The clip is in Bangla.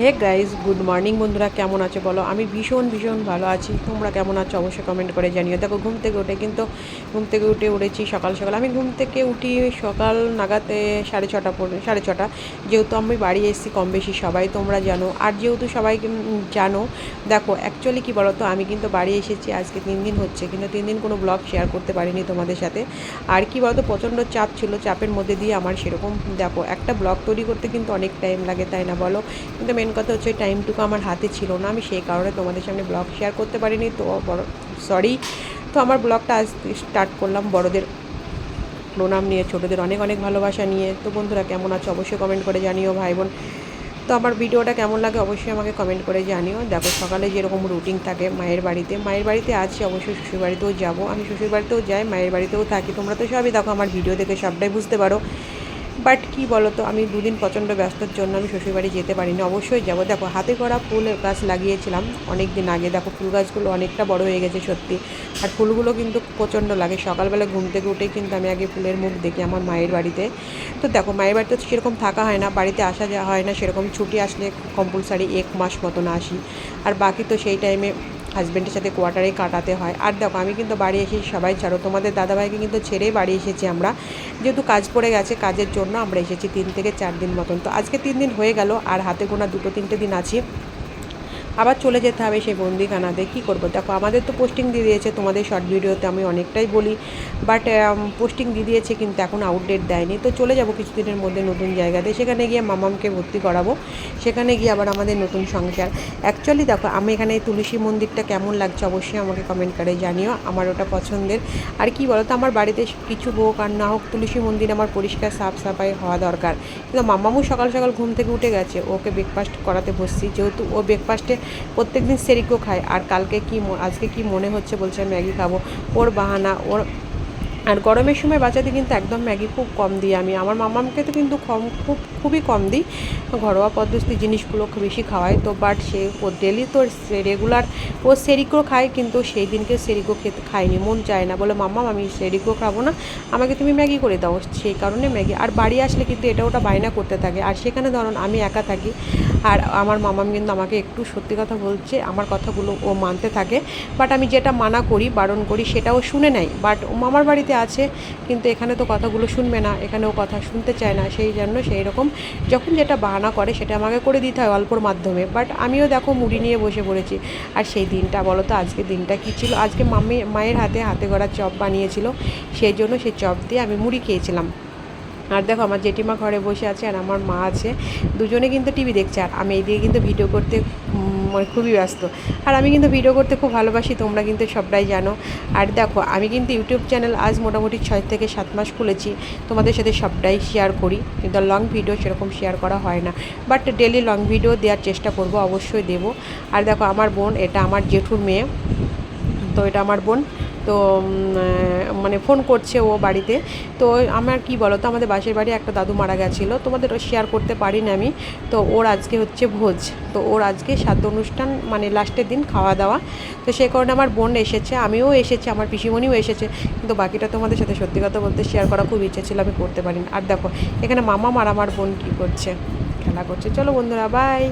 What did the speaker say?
হে গাইজ গুড মর্নিং বন্ধুরা, কেমন আছো বলো? আমি ভীষণ ভীষণ ভালো আছি। তোমরা কেমন আছো? অবশ্যই কমেন্ট করে জানিও। দেখো, ঘুম থেকে উঠে কিন্তু, ঘুম থেকে উঠে উঠেছি সকাল সকাল। আমি ঘুম থেকে উঠি সকাল নাগাতে সাড়ে ছটা পর, সাড়ে ছটা। যেহেতু আমি বাড়ি এসেছি, কম বেশি সবাই, তোমরা জানো। আর যেহেতু সবাই জানো, দেখো অ্যাকচুয়ালি কী বলো তো আমি কিন্তু বাড়ি এসেছি, আজকে তিন দিন হচ্ছে। কিন্তু তিন দিন কোনো ব্লগ শেয়ার করতে পারিনি তোমাদের সাথে। আর কি বলতো? প্রচণ্ড চাপ ছিল, চাপের মধ্যে দিয়ে আমার সেরকম, দেখো, একটা ব্লগ তৈরি করতে কিন্তু অনেক টাইম লাগে, তাই না বলো? কিন্তু মেন কথা হচ্ছে টাইমটুকু আমার হাতে ছিল না। আমি সেই কারণে তোমাদের সামনে ব্লগ শেয়ার করতে পারিনি। তো বড় সরি তো আমার ব্লগটা আজ স্টার্ট করলাম বড়দের প্রণাম নিয়ে, ছোটোদের অনেক অনেক ভালোবাসা নিয়ে। তো বন্ধুরা, কেমন আছো? অবশ্যই কমেন্ট করে জানিও ভাই বোন। তো আমার ভিডিওটা কেমন লাগে অবশ্যই আমাকে কমেন্ট করে জানিও। দেখো, সকালে যেরকম রুটিন থাকে মায়ের বাড়িতে মায়ের বাড়িতে আছি অবশ্যই শ্বশুর বাড়িতেও যাব। আমি শ্বশুর বাড়িতেও যাই, মায়ের বাড়িতেও থাকি। তোমরা তো সবই দেখো, আমার ভিডিও দেখে সবটাই বুঝতে পারো। বাট কী বলতো, আমি দুদিন প্রচণ্ড ব্যস্তর জন্য আমি শ্বশুরবাড়ি যেতে পারিনি। অবশ্যই যাব। দেখো, হাতে করা ফুল গাছ লাগিয়েছিলাম অনেক দিন আগে। দেখো, ফুল গাছগুলো অনেকটা বড় হয়ে গেছে সত্যি। আর ফুলগুলো কিন্তু প্রচণ্ড লাগে। সকালবেলা ঘুম থেকে উঠেই কিন্তু আমি আগে ফুলের মুখ দেখি আমার মায়ের বাড়িতে। তো দেখো, মায়ের বাড়িতে সেরকম থাকা হয় না। বাড়িতে আসা যাওয়া হয় না। সেরকম ছুটি আসলে কম্পালসারি এক মাস মতন আসি। আর বাকি তো সেই টাইমে হাজব্যান্ডের সাথে কোয়ার্টারে কাটাতে হয়। আর দেখো, আমি কিন্তু বাড়ি এসে সবাই ছাড়ো, তোমাদের দাদাভাইকে কিন্তু ছেড়েই বাড়ি এসেছি আমরা। যেহেতু কাজ পড়ে গেছে, কাজের জন্য আমরা এসেছি তিন থেকে চার দিন মতন। তো আজকে তিন দিন হয়ে গেল, আর হাতে গোনা দুটো তিনটে দিন আছি। আবার চলে যেতে হবে সেই বন্দিখানাতে। কী করব? দেখো, আমাদের তো পোস্টিং দিয়ে দিয়েছে, তোমাদের শর্ট ভিডিওতে আমি অনেকটাই বলি। বাট পোস্টিং দিয়ে দিয়েছে, কিন্তু এখন আউটডেট দেয়নি। তো চলে যাব কিছুদিনের মধ্যে নতুন জায়গাতে। সেখানে গিয়ে মামামকে ভর্তি করাবো। সেখানে গিয়ে আবার আমাদের নতুন সংসার। অ্যাকচুয়ালি দেখো, আমি এখানে তুলসী মন্দিরটা কেমন লাগছে অবশ্যই আমাকে কমেন্ট করে জানিও। আমার ওটা পছন্দের। আর কি বলো তো আমার বাড়িতে কিছু হোক আর না হোক, তুলসী মন্দির আমার পরিষ্কার, সাফ সাফাই হওয়া দরকার। কিন্তু মামামু সকাল সকাল ঘুম থেকে উঠে গেছে। ওকে ব্রেকফাস্ট করাতে বসছি। যেহেতু ও ব্রেকফাস্টে প্রত্যেক দিন সেরিকো খায়। আর কালকে কি আজকে কি মনে হচ্ছে বলছে ম্যাগি খাব? ওর বাহানা, ওর আর গরমের সময় বাচ্চাদের কিন্তু একদম ম্যাগি খুব কম দিই আমি। আমার মামাকে তো কিন্তু কম, খুব, খুবই কম দিই। ঘরোয়া পদ্ধতি জিনিসগুলো খুব বেশি খাওয়াই তো বাট সে ও ডেলি তো রেগুলার ও সেরিকো খায়, কিন্তু সেই দিনকে সেরিকো খেতে খায়নি, মন চায় না। বলে, মাম্মা, আমি সেরিকো খাব না, আমাকে তুমি ম্যাগি করে দাও। সেই কারণে ম্যাগি, আর বাড়ি আসলে কিন্তু এটা ওটা বায়না করতে থাকে। আর সেখানে ধরুন, আমি একা থাকি আর আমার মামাম কিন্তু আমাকে একটু সত্যি কথা বলছে, আমার কথাগুলো ও মানতে থাকে। বাট আমি যেটা মানা করি, বারণ করি, সেটাও শুনে নেয়। বাট ও মামার বাড়িতে আছে, কিন্তু এখানে তো কথাগুলো শুনবে না, এখানে ও কথা শুনতে চায় না, সেই জন্য সেই রকম যখন যেটা বাহানা করে, সেটা আমাকে করে দিতে হয় অল্পর মাধ্যমে। বাট আমিও দেখো মুড়ি নিয়ে বসে পড়েছি। আর সেই দিনটা, বলো তো আজকে দিনটা কী ছিল? আজকে মামি, মায়ের হাতে হাতে গড়া চপ বানিয়েছিল। সেই জন্য সেই চপ দিয়ে আমি মুড়ি খেয়েছিলাম। আর দেখো আমার জেঠিমা ঘরে বসে আছে আর আমার মা আছে। দুজনে কিন্তু টিভি দেখছে আর আমি এইদিকে কিন্তু ভিডিও করতে মানে খুবই ব্যস্ত। আর আমি কিন্তু ভিডিও করতে খুব ভালোবাসি, তোমরা কিন্তু সবটাই জানো। আর দেখো, আমি কিন্তু ইউটিউব চ্যানেল আজ মোটামুটি ছয় থেকে সাত মাস খুলেছি। তোমাদের সাথে সবটাই শেয়ার করি। কিন্তু লং ভিডিও সেরকম শেয়ার করা হয় না। বাট ডেলি লং ভিডিও দেওয়ার চেষ্টা করব, অবশ্যই দেবো। আর দেখো, আমার বোন, এটা আমার জেঠুর মেয়ে। তো এটা আমার বোন। তো মানে ফোন করছে ও বাড়িতে। তো আমার কি বলো তো আমাদের বাসের বাড়ি একটা দাদু মারা গেছিল, তোমাদের শেয়ার করতে পারি না আমি। তো ওর আজকে হচ্ছে ভোজ। তো ওর আজকে সাধ্য অনুষ্ঠান মানে লাস্টের দিন খাওয়া দাওয়া। তো সেই কারণে আমার বোন এসেছে, আমিও এসেছি, আমার পিসিমণিও এসেছে। কিন্তু বাকিটা তোমাদের সাথে সত্যি কথা বলতে শেয়ার করা খুব ইচ্ছে ছিল, আমি করতে পারিনি। আর দেখো, এখানে মামা আর আমার বোন কী করছে? খেলা করছে। চলো বন্ধুরা বাই